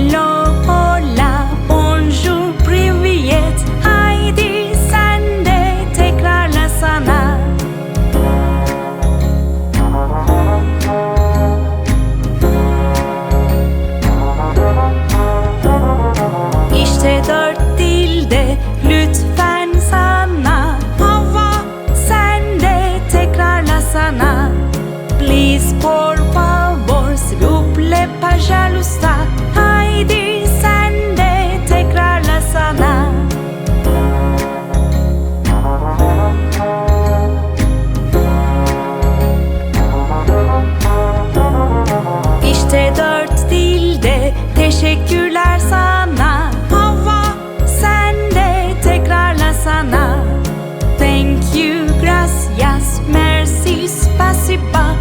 Hello, hola, bonjour, privyet. Haydi sen de tekrarlasana İşte dört dilde lütfen sana. Hava sen de tekrarlasana Please por favor s'il vous plaît pas jalousta espaço e pá